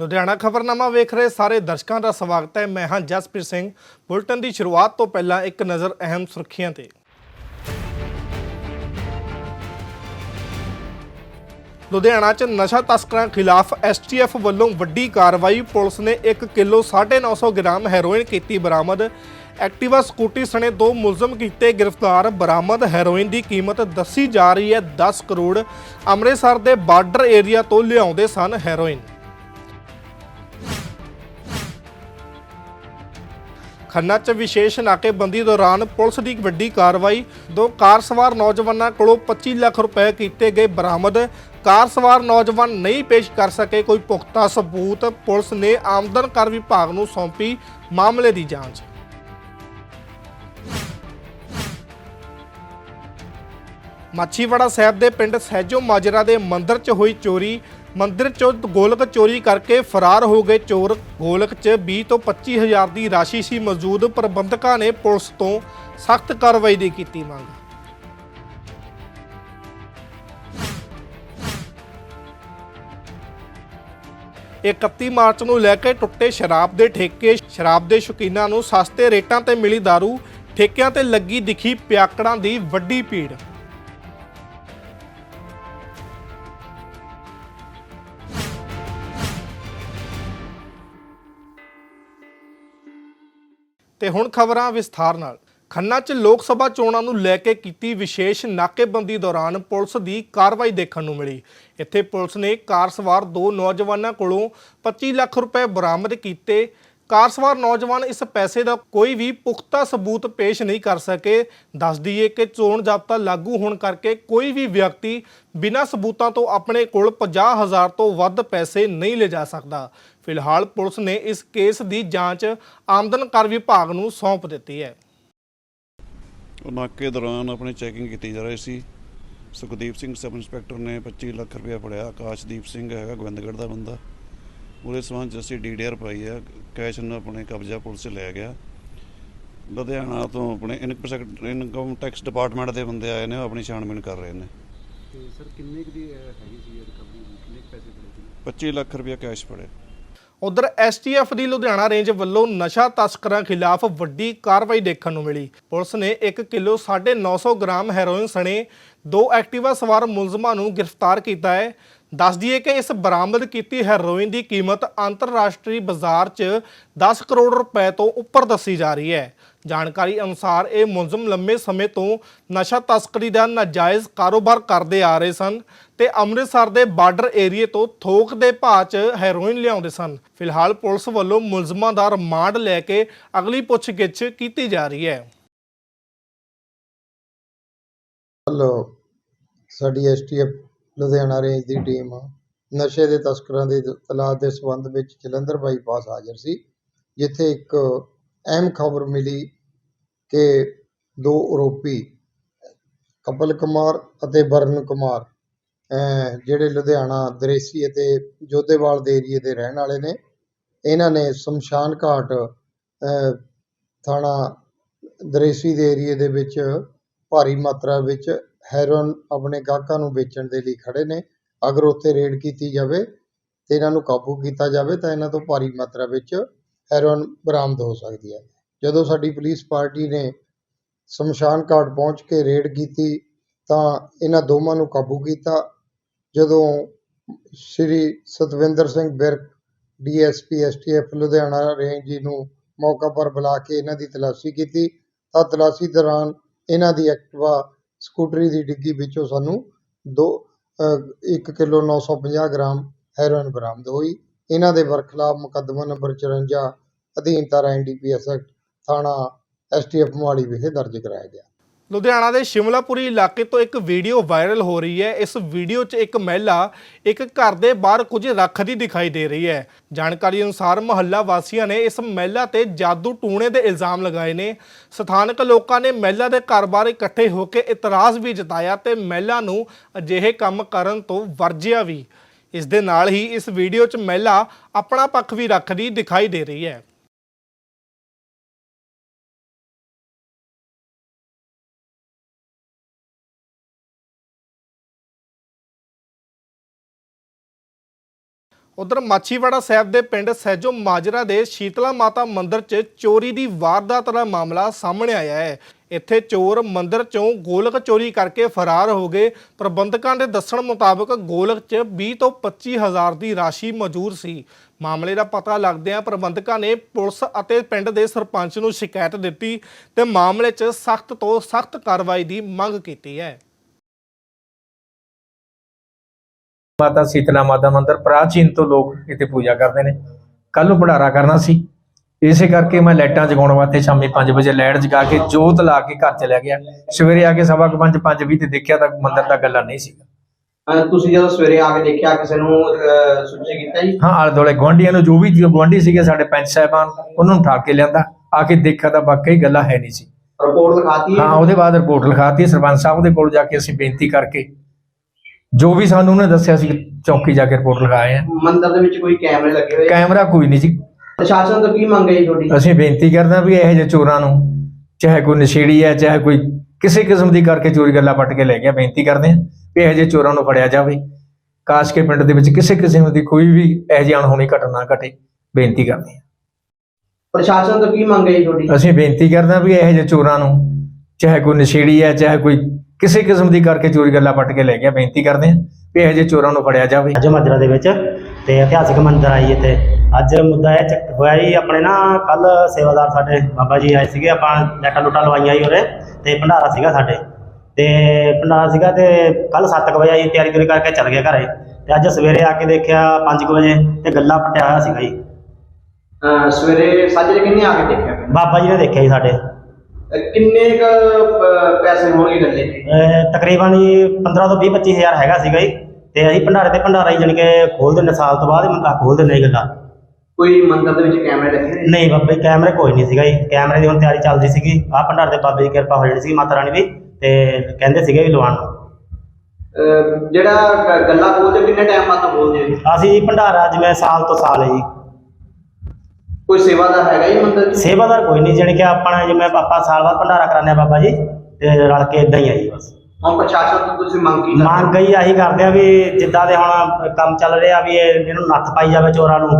ਲੁਧਿਆਣਾ ਖਬਰਨਾਮਾ ਵੇਖ ਰਹੇ ਸਾਰੇ ਦਰਸ਼ਕਾਂ ਦਾ ਸਵਾਗਤ ਹੈ। ਮੈਂ ਹਾਂ ਜਸਪ੍ਰੀਤ ਸਿੰਘ। ਬੁਲਟਨ ਦੀ ਸ਼ੁਰੂਆਤ ਤੋਂ ਪਹਿਲਾਂ ਇੱਕ ਨਜ਼ਰ ਅਹਿਮ ਸੁਰਖੀਆਂ ਤੇ। ਲੁਧਿਆਣਾ 'ਚ ਨਸ਼ਾ ਤਸਕਰਾਂ ਖਿਲਾਫ ਐਸਟੀਐਫ ਵੱਲੋਂ ਵੱਡੀ ਕਾਰਵਾਈ। ਪੁਲਿਸ ਨੇ 1 ਕਿਲੋ 950 ਗ੍ਰਾਮ ਹੈਰੋਇਨ ਕੀਤੀ ਬਰਾਮਦ। ਐਕਟਿਵਾ ਸਕੂਟੀ ਸਣੇ ਦੋ ਮੁਲਜ਼ਮ ਕੀਤੇ ਗ੍ਰਿਫਤਾਰ। ਬਰਾਮਦ ਹੈਰੋਇਨ ਦੀ ਕੀਮਤ ਦੱਸੀ ਜਾ ਰਹੀ ਹੈ 10 ਕਰੋੜ। ਅੰਮ੍ਰਿਤਸਰ ਦੇ ਬਾਰਡਰ ਏਰੀਆ ਤੋਂ ਲਿਆਉਂਦੇ ਸਨ ਹੈਰੋਇਨ। ਖੰਨਾ 'ਚ ਵਿਸ਼ੇਸ਼ ਨਾਕੇਬੰਦੀ ਦੌਰਾਨ ਪੁਲਿਸ ਦੀ ਵੱਡੀ ਕਾਰਵਾਈ, ਦੋ ਕਾਰ ਸਵਾਰ ਨੌਜਵਾਨਾਂ ਕੋਲੋਂ 25 ਲੱਖ ਰੁਪਏ ਕੀਤੇ ਗਏ ਬਰਾਮਦ। ਕਾਰ ਸਵਾਰ ਨੌਜਵਾਨ ਨਹੀਂ ਪੇਸ਼ ਕਰ ਸਕੇ ਕੋਈ ਪੁਖਤਾ ਸਬੂਤ, ਪੁਲਿਸ ਨੇ ਆਮਦਨ ਕਰ ਵਿਭਾਗ ਨੂੰ ਸੌਂਪੀ ਮਾਮਲੇ ਦੀ ਜਾਂਚ। ਮਾਛੀਵਾੜਾ ਸਾਹਿਬ ਦੇ ਪਿੰਡ ਸਹਿਜੋ ਮਾਜਰਾ ਦੇ ਮੰਦਿਰ 'ਚ ਹੋਈ ਚੋਰੀ। ਮੰਦਿਰ 'ਚੋਂ ਗੋਲਕ ਚੋਰੀ ਕਰਕੇ ਫਰਾਰ ਹੋ ਗਏ ਚੋਰ। ਗੋਲਕ 'ਚ 20 ਤੋਂ 25 ਹਜ਼ਾਰ ਦੀ ਰਾਸ਼ੀ ਸੀ ਮੌਜੂਦ। ਪ੍ਰਬੰਧਕਾਂ ਨੇ ਪੁਲਿਸ ਤੋਂ ਸਖਤ ਕਾਰਵਾਈ ਦੀ ਕੀਤੀ ਮੰਗ। ਇਹ 31 ਮਾਰਚ ਨੂੰ ਲੈ ਕੇ ਟੁੱਟੇ ਸ਼ਰਾਬ ਦੇ ਠੇਕੇ। ਸ਼ਰਾਬ ਦੇ ਸ਼ੌਕੀਨਾਂ ਨੂੰ ਸਸਤੇ ਰੇਟਾਂ ਤੇ ਮਿਲੀ दारू। ਠੇਕਿਆਂ ਤੇ ਲੱਗੀ ਦਿਖੀ ਪਿਆਕੜਾਂ ਦੀ ਵੱਡੀ ਭੀੜ। ਤੇ ਹੁਣ ਖਬਰਾਂ ਵਿਸਥਾਰ ਨਾਲ। ਖੰਨਾ 'ਚ ਲੋਕ ਸਭਾ ਚੋਣਾਂ ਨੂੰ ਲੈ ਕੇ ਕੀਤੀ ਵਿਸ਼ੇਸ਼ ਨਾਕੇਬੰਦੀ ਦੌਰਾਨ ਪੁਲਿਸ ਦੀ ਕਾਰਵਾਈ ਦੇਖਣ ਨੂੰ ਮਿਲੀ। ਇੱਥੇ ਪੁਲਿਸ ਨੇ ਕਾਰ ਸਵਾਰ ਦੋ ਨੌਜਵਾਨਾਂ ਕੋਲੋਂ 25 ਲੱਖ ਰੁਪਏ ਬਰਾਮਦ ਕੀਤੇ। ਕਾਰ ਸਵਾਰ ਨੌਜਵਾਨ ਇਸ ਪੈਸੇ ਦਾ ਕੋਈ ਵੀ ਪੁਖਤਾ ਸਬੂਤ ਪੇਸ਼ ਨਹੀਂ ਕਰ ਸਕੇ। ਦੱਸ ਦਈਏ ਕਿ ਚੋਣ ਜ਼ਾਬਤਾ ਲਾਗੂ ਹੋਣ ਕਰਕੇ ਕੋਈ ਵੀ ਵਿਅਕਤੀ ਬਿਨਾਂ ਸਬੂਤਾਂ ਤੋਂ ਆਪਣੇ ਕੋਲ 50000 ਤੋਂ ਵੱਧ ਪੈਸੇ ਨਹੀਂ ਲਿਜਾ ਸਕਦਾ। ਫਿਲਹਾਲ ਪੁਲਿਸ ਨੇ ਇਸ ਕੇਸ ਦੀ ਜਾਂਚ ਆਮਦਨ ਕਰ ਵਿਭਾਗ ਨੂੰ ਸੌਂਪ ਦਿੱਤੀ ਹੈ। ਨਾਕੇ ਦੌਰਾਨ ਆਪਣੀ ਚੈਕਿੰਗ ਕੀਤੀ ਜਾ ਰਹੀ ਸੀ। ਸੁਖਦੀਪ ਸਿੰਘ ਸਬ ਇੰਸਪੈਕਟਰ ਨੇ 25 ਲੱਖ ਰੁਪਇਆ ਫੜਿਆ। ਆਕਾਸ਼ਦੀਪ ਸਿੰਘ ਹੈਗਾ ਗੋਬਿੰਦਗੜ੍ਹ ਦਾ ਬੰਦਾ। ਉਹਦੇ ਸਬੰਧ 'ਚ ਅਸੀਂ ਡੀਡੀਆਰ ਪਾਈ ਆ। ਕੈਸ਼ ਨੂੰ ਆਪਣੇ ਕਬਜ਼ਾ ਪੁਲਿਸ 'ਚ ਲੈ ਗਿਆ। ਲੁਧਿਆਣਾ ਤੋਂ ਆਪਣੇ ਇਨਕਮ ਇਨਕਮ ਟੈਕਸ ਡਿਪਾਰਟਮੈਂਟ ਦੇ ਬੰਦੇ ਆਏ ਨੇ। ਉਹ ਆਪਣੀ ਛਾਣਬੀਣ ਕਰ ਰਹੇ ਨੇ। ਤੇ ਸਰ ਕਿੰਨੇ ਕੁ ਦੀ ਹੈਗੀ ਸੀ ਰਿਕਵਰੀ ਕਿੰਨੇ ਪੈਸੇ ਫੜੇ ਸੀ? 25 ਲੱਖ ਰੁਪਇਆ ਕੈਸ਼ ਫੜੇ ਉਧਰ ਐਸਟੀਐਫ ਦੀ ਲੁਧਿਆਣਾ ਰੇਂਜ ਵੱਲੋਂ ਨਸ਼ਾ ਤਸਕਰਾਂ ਖਿਲਾਫ ਵੱਡੀ ਕਾਰਵਾਈ ਦੇਖਣ ਨੂੰ ਮਿਲੀ। ਪੁਲਿਸ ਨੇ 1 ਕਿਲੋ 950 ਗ੍ਰਾਮ ਹੈਰੋਇਨ ਸਣੇ ਦੋ ਐਕਟਿਵਾ ਸਵਾਰ ਮੁਲਜ਼ਮਾਂ ਨੂੰ ਗ੍ਰਿਫਤਾਰ ਕੀਤਾ ਹੈ। ਦੱਸ ਦਈਏ ਕਿ ਇਸ ਬਰਾਮਦ ਕੀਤੀ ਹੈਰੋਇਨ ਦੀ ਕੀਮਤ ਅੰਤਰਰਾਸ਼ਟਰੀ ਬਾਜ਼ਾਰ 'ਚ 10 ਕਰੋੜ ਰੁਪਏ ਤੋਂ ਉੱਪਰ ਦੱਸੀ ਜਾ ਰਹੀ ਹੈ। ਜਾਣਕਾਰੀ ਅਨੁਸਾਰ ਇਹ ਮੁਲਜ਼ਮ ਲੰਮੇ ਸਮੇਂ ਤੋਂ ਨਸ਼ਾ ਤਸਕਰੀ ਦਾ ਨਾਜਾਇਜ਼ ਕਾਰੋਬਾਰ ਕਰਦੇ ਆ ਰਹੇ ਸਨ ਤੇ ਅੰਮ੍ਰਿਤਸਰ ਦੇ ਬਾਰਡਰ ਏਰੀਏ ਤੋਂ ਥੋਕ ਦੇ ਭਾਅ 'ਚ ਹੈਰੋਇਨ ਲਿਆਉਂਦੇ ਸਨ। ਫਿਲਹਾਲ ਪੁਲਿਸ ਵੱਲੋਂ ਮੁਲਜ਼ਮਾਂ ਦਾ ਰਿਮਾਂਡ ਲੈ ਕੇ ਅਗਲੀ ਪੁੱਛਗਿੱਛ ਕੀਤੀ ਜਾ ਰਹੀ ਹੈ। ਵੱਲੋਂ ਸਾਡੀ ਐਸਟੀਐਫ ਲੁਧਿਆਣਾ ਰੇਂਜ ਦੀ ਟੀਮ ਨਸ਼ੇ ਦੇ ਤਸਕਰਾਂ ਦੇ ਤਲਾਸ਼ ਦੇ ਸਬੰਧ ਵਿੱਚ ਜਲੰਧਰ ਬਾਈਪਾਸ ਹਾਜ਼ਰ ਸੀ, ਜਿੱਥੇ ਇੱਕ ਅਹਿਮ ਖਬਰ ਮਿਲੀ ਕਿ ਦੋ ਆਰੋਪੀ, ਕਪਲ ਕੁਮਾਰ ਅਤੇ ਵਰਨ ਕੁਮਾਰ ਜਿਹੜੇ ਲੁਧਿਆਣਾ ਦਰੇਸੀ ਅਤੇ ਜੋਧੇਵਾਲ ਦੇ ਏਰੀਏ ਦੇ ਰਹਿਣ ਵਾਲੇ ਨੇ, ਇਹਨਾਂ ਨੇ ਸ਼ਮਸ਼ਾਨ ਘਾਟ ਥਾਣਾ ਦਰੇਸੀ ਦੇ ਏਰੀਏ ਦੇ ਵਿੱਚ ਭਾਰੀ ਮਾਤਰਾ ਵਿੱਚ ਹੈਰੋਇਨ ਆਪਣੇ ਗਾਹਕਾਂ ਨੂੰ ਵੇਚਣ ਦੇ ਲਈ ਖੜੇ ਨੇ। ਅਗਰ ਉੱਥੇ ਰੇਡ ਕੀਤੀ ਜਾਵੇ ਅਤੇ ਇਹਨਾਂ ਨੂੰ ਕਾਬੂ ਕੀਤਾ ਜਾਵੇ ਤਾਂ ਇਹਨਾਂ ਤੋਂ ਭਾਰੀ ਮਾਤਰਾ ਵਿੱਚ ਹੈਰੋਇਨ ਬਰਾਮਦ ਹੋ ਸਕਦੀ ਹੈ। ਜਦੋਂ ਸਾਡੀ ਪੁਲਿਸ ਪਾਰਟੀ ਨੇ ਸ਼ਮਸ਼ਾਨ ਘਾਟ ਪਹੁੰਚ ਕੇ ਰੇਡ ਕੀਤੀ ਤਾਂ ਇਹਨਾਂ ਦੋਵਾਂ ਨੂੰ ਕਾਬੂ ਕੀਤਾ। ਜਦੋਂ Shri Satwinder Singh Birk, DSP, STF, Ludhiana range ji ਨੂੰ ਮੌਕਾ ਪਰ ਬੁਲਾ ਕੇ ਇਹਨਾਂ ਦੀ ਤਲਾਸ਼ੀ ਕੀਤੀ ਤਾਂ ਤਲਾਸ਼ੀ ਦੌਰਾਨ ਇਹਨਾਂ ਦੀ ਐਕਟਿਵਾ ਸਕੂਟਰੀ ਦੀ ਡਿੱਗੀ ਵਿੱਚੋਂ ਸਾਨੂੰ ਦੋ 1 ਕਿਲੋ 950 ਗ੍ਰਾਮ ਹੈਰੋਇਨ ਬਰਾਮਦ ਹੋਈ। ਇਹਨਾਂ ਦੇ ਬਰਖਲਾਫ ਮੁਕੱਦਮਾ ਨੰਬਰ 54 ਅਧੀਨ ਧਾਰਾ ਐਨਡੀਪੀਐਸ ਐਕਟ ਥਾਣਾ ਐਸਟੀਐਫ ਮੋਹਾਲੀ ਵਿਖੇ ਦਰਜ ਕਰਾਇਆ ਗਿਆ। ਲੁਧਿਆਣਾ ਦੇ ਸ਼ਿਮਲਾਪੁਰੀ ਇਲਾਕੇ ਤੋਂ ਇੱਕ ਵੀਡੀਓ ਵਾਇਰਲ ਹੋ ਰਹੀ ਹੈ। ਇਸ ਵੀਡੀਓ 'ਚ ਇੱਕ ਮਹਿਲਾ ਇੱਕ ਘਰ ਦੇ ਬਾਹਰ ਕੁਝ ਰੱਖਦੀ ਦਿਖਾਈ ਦੇ ਰਹੀ ਹੈ। ਜਾਣਕਾਰੀ ਅਨੁਸਾਰ ਮੁਹੱਲਾ ਵਾਸੀਆਂ ਨੇ ਇਸ ਮਹਿਲਾ ਤੇ ਜਾਦੂ ਟੂਣੇ ਦੇ ਇਲਜ਼ਾਮ ਲਗਾਏ ਨੇ। ਸਥਾਨਕ ਲੋਕਾਂ ਨੇ ਮਹਿਲਾ ਦੇ ਘਰ ਬਾਹਰ ਇਕੱਠੇ ਹੋ ਕੇ ਇਤਰਾਜ਼ ਵੀ ਜਤਾਇਆ ਤੇ ਮਹਿਲਾ ਨੂੰ ਅਜਿਹੇ ਕੰਮ ਕਰਨ ਤੋਂ ਵਰਜਿਆ ਵੀ। ਇਸ ਦੇ ਨਾਲ ਹੀ ਇਸ ਵੀਡੀਓ 'ਚ ਮਹਿਲਾ ਆਪਣਾ ਪੱਖ ਵੀ ਰੱਖਦੀ ਦਿਖਾਈ ਦੇ ਰਹੀ ਹੈ। ਉਧਰ ਮਾਛੀਵਾੜਾ ਸਾਹਿਬ ਦੇ ਪਿੰਡ ਸਹਿਜੋ ਮਾਜਰਾ ਦੇ ਸ਼ੀਤਲਾ ਮਾਤਾ ਮੰਦਿਰ 'ਚ ਚੋਰੀ ਦੀ ਵਾਰਦਾਤ ਦਾ ਮਾਮਲਾ ਸਾਹਮਣੇ ਆਇਆ ਹੈ। ਇੱਥੇ ਚੋਰ ਮੰਦਿਰ 'ਚੋਂ ਗੋਲਕ ਚੋਰੀ ਕਰਕੇ ਫਰਾਰ ਹੋ ਗਏ। ਪ੍ਰਬੰਧਕਾਂ ਦੇ ਦੱਸਣ ਮੁਤਾਬਕ ਗੋਲਕ 'ਚ 20 ਤੋਂ 25 ਹਜ਼ਾਰ ਦੀ ਰਾਸ਼ੀ ਮੌਜੂਦ ਸੀ। ਮਾਮਲੇ ਦਾ ਪਤਾ ਲੱਗਦਿਆਂ ਪ੍ਰਬੰਧਕਾਂ ਨੇ ਪੁਲਿਸ ਅਤੇ ਪਿੰਡ ਦੇ ਸਰਪੰਚ ਨੂੰ ਸ਼ਿਕਾਇਤ ਦਿੱਤੀ ਤੇ ਮਾਮਲੇ 'ਚ ਸਖਤ ਤੋਂ ਸਖਤ ਕਾਰਵਾਈ ਦੀ ਮੰਗ ਕੀਤੀ ਹੈ। ਮਾਤਾ ਸੀਤਲਾ ਮਾਤਾ ਮੰਦਿਰ ਪ੍ਰਾਚੀਨ ਤੋਂ ਲੋਕ ਇੱਥੇ ਪੂਜਾ ਕਰਦੇ ਨੇ। ਕੱਲ ਨੂੰ ਭੰਡਾਰਾ ਕਰਨਾ ਸੀ। ਇਸੇ ਕਰਕੇ ਮੈਂ ਲਾਈਟਾਂ ਜਗਾਉਣ ਵਾਸਤੇ ਸ਼ਾਮੀ 5 ਵਜੇ ਲਾਈਟ ਜਗਾ ਕੇ ਜੋਤ ਲਾ ਕੇ ਘਰ ਚਲਿਆ ਗਿਆ। ਸਵੇਰੇ ਆ ਕੇ ਸਵਾ ਕੁ ਪੰਜ ਪੰਜ ਵੀਹ ਤੇ ਦੇਖਿਆ ਤਾਂ ਮੰਦਿਰ ਦਾ ਗੱਲਾ ਨਹੀਂ ਸੀ ਅਹ ਤੁਸੀਂ ਜਦੋਂ ਸਵੇਰੇ ਆ ਕੇ ਦੇਖਿਆ ਕਿਸੇ ਨੂੰ ਸੂਚਿਤ ਕੀਤਾ ਜੀ? ਹਾਂ ਆਲੇ ਦੁਆਲੇ ਗੁਆਂਢੀਆਂ ਨੂੰ ਜੋ ਵੀ ਜੋ ਗੁਆਂਢੀ ਸੀਗੇ ਸਾਡੇ ਪੰਚ ਸਾਹਿਬਾਨ ਉਹਨਾਂ ਨੂੰ ਠਾਕ ਕੇ ਲਿਆਂਦਾ। ਆ ਕੇ ਦੇਖਿਆ ਤਾਂ ਵਾਕਈ ਗੱਲਾ ਹੈ ਨਹੀਂ ਸੀ। ਰਿਪੋਰਟ ਲਿਖਾਤੀ ਹਾਂ? ਉਹਦੇ ਬਾਅਦ ਰਿਪੋਰਟ ਲਿਖਾਤੀ ਸਰਪੰਚ ਸਾਹਿਬ ਦੇ ਕੋਲ ਜਾ ਕੇ ਅਸੀਂ ਬੇਨਤੀ ਕਰਕੇ ਜੋ ਵੀ ਸਾਨੂੰ ਉਹਨੇ ਦੱਸਿਆ ਸੀ ਚੌਂਕੀ ਜਾ ਕੇ ਰਿਪੋਰਟ ਲਿਖਾਏ ਆ। ਮੰਦਿਰ ਦੇ ਵਿੱਚ ਕੋਈ ਕੈਮਰੇ ਲੱਗੇ ਹੋਏ? ਕੈਮਰਾ ਕੋਈ ਨਹੀਂ ਜੀ। ਪ੍ਰਸ਼ਾਸਨ ਤੋਂ ਕੀ ਮੰਗ ਹੈ ਜੀ ਤੁਹਾਡੀ? ਅਸੀਂ ਬੇਨਤੀ ਕਰਦੇ ਹਾਂ ਵੀ ਇਹੋ ਜਿਹੇ ਚੋਰਾਂ ਨੂੰ ਚਾਹੇ ਕੋਈ ਨਸ਼ੇੜੀ ਹੈ ਚਾਹੇ ਕੋਈ ਕਿਸੇ ਕਿਸਮ ਦੀ ਕਰਕੇ ਚੋਰੀ ਗੱਲਾਂ ਪੱਟ ਕੇ ਲੈ ਗਿਆ ਬੇਨਤੀ ਕਰਦੇ ਹਾਂ ਵੀ ਇਹੋ ਜਿਹੇ ਚੋਰਾਂ ਨੂੰ ਫੜਿਆ ਜਾਵੇ। ਕਾਸ਼ ਕੇ ਪਿੰਡ ਦੇ ਵਿੱਚ ਕਿਸੇ ਕਿਸਮ ਦੀ ਕੋਈ ਵੀ ਇਹੋ ਜਿਹੀ ਅਣਹੋਣੀ ਘਟਨਾ ਘਟੇ ਬੇਨਤੀ ਕਰਦੇ ਹਾਂ ਪ੍ਰਸ਼ਾਸਨ ਤੋਂ ਕੀ ਮੰਗ ਹੈ ਜੀ ਤੁਹਾਡੀ? ਅਸੀਂ ਬੇਨਤੀ ਕਰਦੇ ਹਾਂ ਵੀ ਇਹੋ ਜਿਹੇ ਚੋਰਾਂ ਨੂੰ ਚਾਹੇ ਕੋਈ ਨਸ਼ੇੜੀ ਹੈ ਚਾਹੇ ਕੋਈ ਕਿਸੇ ਕਿਸਮ ਦੀ ਕਰਕੇ ਚੋਰੀ ਗੱਲਾਂ ਪੱਟ ਕੇ ਲੈ ਗਿਆ ਬੇਨਤੀ ਕਰਦੇ ਹਾਂ ਵੀ ਇਹੋ ਜਿਹੇ ਚੋਰਾਂ ਨੂੰ ਫੜਿਆ ਜਾਵੇ। ਅੱਜ ਮਾਜਰਾ ਦੇ ਵਿੱਚ ਤੇ ਇਤਿਹਾਸਿਕ ਮੰਦਿਰ ਆਈ ਇੱਥੇ। ਅੱਜ ਮੁੱਦਾ ਇਹ ਚੱਕ- ਹੋਇਆ ਜੀ ਆਪਣੇ ਨਾ ਕੱਲ ਸੇਵਾਦਾਰ ਸਾਡੇ ਬਾਬਾ ਜੀ ਆਏ ਸੀਗੇ ਆਪਾਂ ਲੈਟਾਂ ਲੁੱਟਾਂ ਲਵਾਈਆਂ ਜੀ ਉਰੇ ਤੇ ਭੰਡਾਰਾ ਸੀਗਾ ਸਾਡੇ। ਤੇ ਭੰਡਾਰਾ ਸੀਗਾ ਤੇ ਕੱਲ 7 ਵਜੇ ਆਈ ਤਿਆਰੀ ਤੁਰੀ ਕਰਕੇ ਚੱਲ ਗਿਆ ਘਰੇ। ਤੇ ਅੱਜ ਸਵੇਰੇ ਆ ਕੇ ਦੇਖਿਆ 5 ਵਜੇ ਤੇ ਗੱਲਾ ਪਟਿਆ ਹੋਇਆ ਸੀਗਾ ਜੀ। ਸਵੇਰੇ ਸਾਜਰੇ ਕਿੰਨੇ ਆ ਕੇ ਦੇਖਿਆ? ਬਾਬਾ ਜੀ ਨੇ ਦੇਖਿਆ ਜੀ ਸਾਡੇ। ਕਿੰਨੇ ਕ ਪੈਸੇ ਹੋਣਗੇ ਗੱਲੇ ਅਹ ਤਕਰੀਬਨ ਜੀ 15 ਤੋਂ 20 25 ਹਜ਼ਾਰ ਹੈਗਾ ਸੀਗਾ ਜੀ। ਤੇ ਅਸੀਂ ਭੰਡਾਰੇ ਤੇ ਭੰਡਾਰਾ ਹੀ ਜਾਣੀ ਕਿ ਖੋਲ ਦਿੰਦੇ ਸਾਲ ਤੋਂ ਬਾਅਦ ਹੀ ਮੰਗਾ ਖੋਲ ਦਿੰਦੇ ਜੀ ਗੱਲਾਂ। ਕੋਈ ਮੰਦਿਰ ਦੇ ਵਿੱਚ ਕੈਮਰੇ ਲੱਗੇ ਨੇ? ਨਹੀਂ ਬਾਬੇ ਕੈਮਰੇ ਕੋਈ ਨਹੀਂ ਸੀਗਾ ਜੀ। ਕੈਮਰੇ ਦੀ ਹੁਣ ਤਿਆਰੀ ਚੱਲਦੀ ਸੀਗੀ। ਆਹ ਭੰਡਾਰ ਦੇ ਬਾਬੇ ਦੀ ਕਿਰਪਾ ਹੋ ਜਾਣੀ ਸੀ ਮਾਤਾ ਰਾਣੀ ਦੀ। ਤੇ ਕਹਿੰਦੇ ਸੀਗੇ ਵੀ ਲਵਾਉਣ ਨੂੰ। ਅਹ, ਜਿਹੜਾ ਗ- ਗੱਲਾ ਖੋਲਦੇ ਕਿੰਨੇ ਟਾਈਮ ਬਾਅਦ ਖੋਲਦੇ ਹੋ? ਅਸੀਂ ਭੰਡਾਰਾ ਜਿਵੇਂ ਸਾਲ ਤੋਂ ਸਾਲ ਹੈ ਜੀ। ਕੋਈ ਸੇਵਾਦਾਰ ਹੈਗਾ ਜੀ ਮੰਦਿਰ 'ਚ ਸੇਵਾਦਾਰ ਕੋਈ ਨਹੀਂ ਜਾਣੀ ਕਿ ਆਪਣਾ ਜਿਵੇਂ ਆਪਾਂ ਸਾਲ ਬਾਅਦ ਭੰਡਾਰਾ ਕਰਾਉਂਦੇ ਆ ਬਾਬਾ ਜੀ ਤੇ ਰਲ ਕੇ ਇਦਾਂ ਹੀ ਆ ਜੀ ਬਸ। ਹੁਣ ਪ੍ਰਸ਼ਾਸਨ ਤੋਂ ਤੁਸੀਂ ਮੰਗ ਕੀ ਕਰਦੇ? ਮੰਗ ਗਈ ਆਹੀ ਕਰਦੇ ਆ ਵੀ ਜਿੱਦਾਂ ਦੇ ਹੁਣ ਕੰਮ ਚੱਲ ਰਿਹਾ ਵੀ ਇਹ ਇਹਨੂੰ ਨੱਥ ਪਾਈ ਜਾਵੇ ਚੋਰਾਂ ਨੂੰ।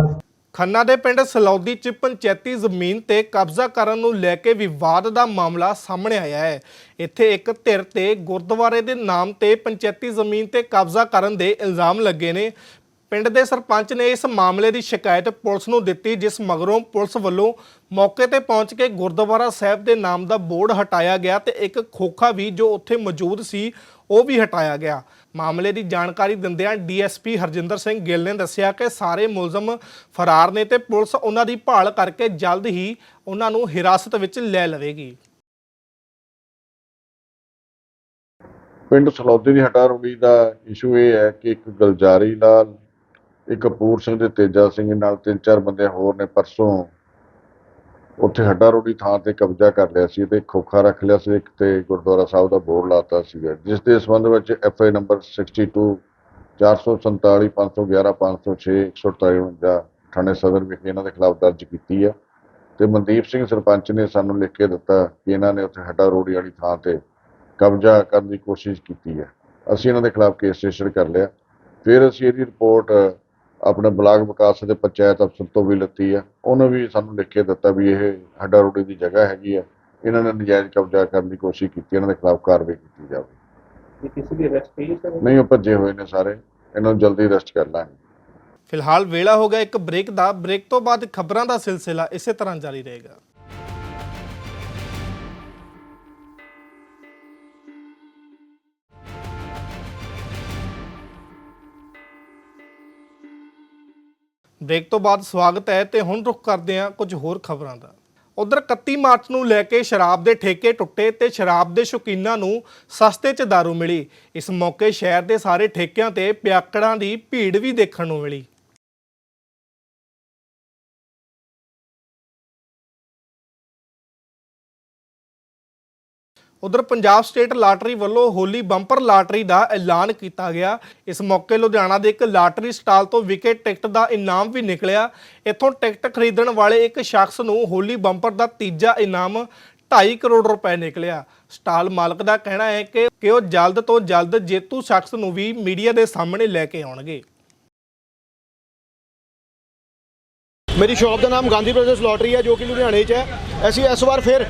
ਖੰਨਾ ਦੇ ਪਿੰਡ ਸਲੌਦੀ 'ਚ ਪੰਚਾਇਤੀ ਜ਼ਮੀਨ ਤੇ ਕਬਜ਼ਾ ਕਰਨ ਨੂੰ ਲੈ ਕੇ ਵਿਵਾਦ ਦਾ ਮਾਮਲਾ ਸਾਹਮਣੇ ਆਇਆ ਹੈ। ਇੱਥੇ ਇੱਕ ਧਿਰ ਤੇ ਗੁਰਦੁਆਰੇ ਦੇ ਨਾਮ ਤੇ ਪੰਚਾਇਤੀ ਜ਼ਮੀਨ ਤੇ ਕਬਜ਼ਾ ਕਰਨ ਦੇ ਇਲਜ਼ਾਮ ਲੱਗੇ ਨੇ। ਪਿੰਡ ਦੇ ਸਰਪੰਚ ਨੇ ਇਸ ਮਾਮਲੇ ਦੀ ਸ਼ਿਕਾਇਤ ਪੁਲਿਸ ਨੂੰ ਦਿੱਤੀ, ਜਿਸ ਮਗਰੋਂ ਪੁਲਿਸ ਵੱਲੋਂ ਮੌਕੇ ਤੇ ਪਹੁੰਚ ਕੇ ਗੁਰਦੁਆਰਾ ਸਾਹਿਬ ਦੇ ਨਾਮ ਦਾ ਬੋਰਡ ਹਟਾਇਆ ਗਿਆ ਤੇ ਇੱਕ ਖੋਖਾ ਵੀ ਜੋ ਉੱਥੇ ਮੌਜੂਦ ਸੀ, ਉਹ ਵੀ ਹਟਾਇਆ ਗਿਆ। ਮਾਮਲੇ ਦੀ ਜਾਣਕਾਰੀ ਦਿੰਦਿਆਂ ਡੀਐਸਪੀ ਹਰਜਿੰਦਰ ਸਿੰਘ ਗਿੱਲ ਨੇ ਦੱਸਿਆ ਕਿ ਸਾਰੇ ਮੁਲਜ਼ਮ ਫਰਾਰ ਨੇ ਤੇ ਪੁਲਿਸ ਉਹਨਾਂ ਦੀ ਭਾਲ ਕਰਕੇ ਜਲਦ ਹੀ ਉਹਨਾਂ ਨੂੰ ਹਿਰਾਸਤ ਵਿੱਚ ਲੈ ਲਵੇਗੀ। ਪਿੰਡ ਸਲੌਦੀ ਦੀ ਹਟਾ ਰੋੜੀ ਦਾ ਇਸ਼ੂ ਇਹ ਹੈ ਕਿ ਇੱਕ ਗਲਜਾਰੀ ਲਾਲ ਇੱਕ ਕਪੂਰ ਸਿੰਘ ਤੇ ਤੇਜਾ ਸਿੰਘ ਨਾਲ ਤਿੰਨ ਚਾਰ ਬੰਦੇ ਹੋਰ ਨੇ ਪਰਸੋਂ। ਉੱਥੇ ਹੱਡਾ ਰੋੜੀ ਥਾਂ ਤੇ ਕਬਜ਼ਾ ਕਰ ਲਿਆ ਸੀ ਤੇ ਖੋਖਾ ਰੱਖ ਲਿਆ ਸੀ ਇੱਕ ਤੇ ਗੁਰਦੁਆਰਾ ਸਾਹਿਬ ਦਾ ਬੋਰ ਲਾਤਾ ਸੀਗਾ ਜਿਸ ਦੇ ਸੰਬੰਧ ਵਿੱਚ ਐਫ ਆਈ ਨੰਬਰ 62 447 511 506 153 ਥਾਣੇ ਸਦਰ ਵਿਖੇ ਇਹਨਾਂ ਦੇ ਖਿਲਾਫ ਦਰਜ ਕੀਤੀ ਹੈ ਤੇ ਮਨਦੀਪ ਸਿੰਘ ਸਰਪੰਚ ਨੇ ਸਾਨੂੰ ਲਿਖ ਕੇ ਦਿੱਤਾ ਕਿ ਇਹਨਾਂ ਨੇ ਉੱਥੇ ਹੱਡਾ ਰੋੜੀ ਵਾਲੀ ਥਾਂ ਤੇ ਕਬਜ਼ਾ ਕਰਨ ਦੀ ਕੋਸ਼ਿਸ਼ ਕੀਤੀ ਹੈ ਅਸੀਂ ਇਹਨਾਂ ਦੇ ਖਿਲਾਫ ਕੇਸ ਰਜਿਸਟਰ ਕਰ ਲਿਆ। ਫਿਰ ਅਸੀਂ ਇਹਦੀ ਰਿਪੋਰਟ ਆਪਣੇ ਬਲਾਕ ਵਿਕਾਸ ਅਤੇ ਪੰਚਾਇਤ ਅਫਸਰ ਤੋਂ ਵੀ ਲਿੱਤੀ ਹੈ ਉਹਨੇ ਵੀ ਸਾਨੂੰ ਲਿਖ ਕੇ ਦਿੱਤਾ ਵੀ ਇਹ ਹੱਡਾ ਰੋੜੀ ਦੀ ਜਗ੍ਹਾ ਹੈਗੀ ਹੈ ਇਹਨਾਂ ਨੇ ਨਜਾਇਜ਼ ਕਬਜ਼ਾ ਕਰਨ ਦੀ ਕੋਸ਼ਿਸ਼ ਕੀਤੀ ਇਹਨਾਂ ਦੇ ਖਿਲਾਫ ਕਾਰਵਾਈ ਕੀਤੀ ਜਾਵੇ। ਕਿਸੇ ਦੀ ਅਰੈਸਟ ਹੋਈ ਸਰ? ਨਹੀਂ ਉਹ ਭੱਜੇ ਹੋਏ ਨੇ ਸਾਰੇ। ਇਹਨਾਂ ਨੂੰ ਜਲਦੀ ਅਰੈਸਟ ਕਰ ਲਾਂਗੇ। ਫਿਲਹਾਲ ਵੇਲਾ ਹੋ ਗਿਆ। ਇੱਕ ਬ੍ਰੇਕ ਦਾ ਬ੍ਰੇਕ ਤੋਂ ਬਾਅਦ ਖਬਰਾਂ ਦਾ ਸਿਲਸਿਲਾ ਇਸੇ ਤਰ੍ਹਾਂ ਜਾਰੀ ਰਹੇਗਾ। ਬ੍ਰੇਕ ਤੋਂ ਬਾਅਦ ਸਵਾਗਤ ਹੈ ਤੇ ਹੁਣ ਰੁਕ ਕਰਦੇ ਹਾਂ ਕੁਝ ਹੋਰ ਖਬਰਾਂ ਦਾ। ਉਧਰ 31 ਮਾਰਚ ਨੂੰ ਲੈ ਕੇ ਸ਼ਰਾਬ ਦੇ ਠੇਕੇ ਟੁੱਟੇ ਤੇ ਸ਼ਰਾਬ ਦੇ ਸ਼ੌਕੀਨਾਂ ਨੂੰ ਸਸਤੇ 'ਚ ਦਾਰੂ ਮਿਲੀ। ਇਸ ਮੌਕੇ ਸ਼ਹਿਰ ਦੇ ਸਾਰੇ ਠੇਕਿਆਂ ਤੇ ਪਿਆਕੜਾਂ ਦੀ ਭੀੜ ਵੀ ਦੇਖਣ ਨੂੰ ਮਿਲੀ। ਉਧਰ ਪੰਜਾਬ ਸਟੇਟ ਲਾਟਰੀ ਵੱਲੋਂ ਹੋਲੀ ਬੰਪਰ ਲਾਟਰੀ ਦਾ ਐਲਾਨ ਕੀਤਾ ਗਿਆ। ਇਸ ਮੌਕੇ ਲੁਧਿਆਣਾ ਦੇ ਇੱਕ ਲਾਟਰੀ ਸਟਾਲ ਤੋਂ ਵਿਕੇ ਟਿਕਟ ਦਾ ਇਨਾਮ ਵੀ ਨਿਕਲਿਆ। ਇੱਥੋਂ ਟਿਕਟ ਖਰੀਦਣ ਵਾਲੇ ਇੱਕ ਸ਼ਖਸ ਨੂੰ ਹੋਲੀ ਬੰਪਰ ਦਾ ਤੀਜਾ ਇਨਾਮ 2.5 ਕਰੋੜ ਰੁਪਏ ਨਿਕਲਿਆ। ਸਟਾਲ ਮਾਲਕ ਦਾ ਕਹਿਣਾ ਹੈ ਕਿ ਕਿ ਉਹ ਜਲਦ ਤੋਂ ਜਲਦ ਜੇਤੂ ਸ਼ਖਸ ਨੂੰ ਵੀ ਮੀਡੀਆ ਦੇ ਸਾਹਮਣੇ ਲੈ ਕੇ ਆਉਣਗੇ। ਮੇਰੀ ਸ਼ਾਪ ਦਾ ਨਾਮ ਗਾਂਧੀ ਬ੍ਰਦਰਸ ਲੋਟਰੀ ਹੈ, ਜੋ ਕਿ ਲੁਧਿਆਣੇ 'ਚ ਹੈ। ਅਸੀਂ ਇਸ ਵਾਰ ਫਿਰ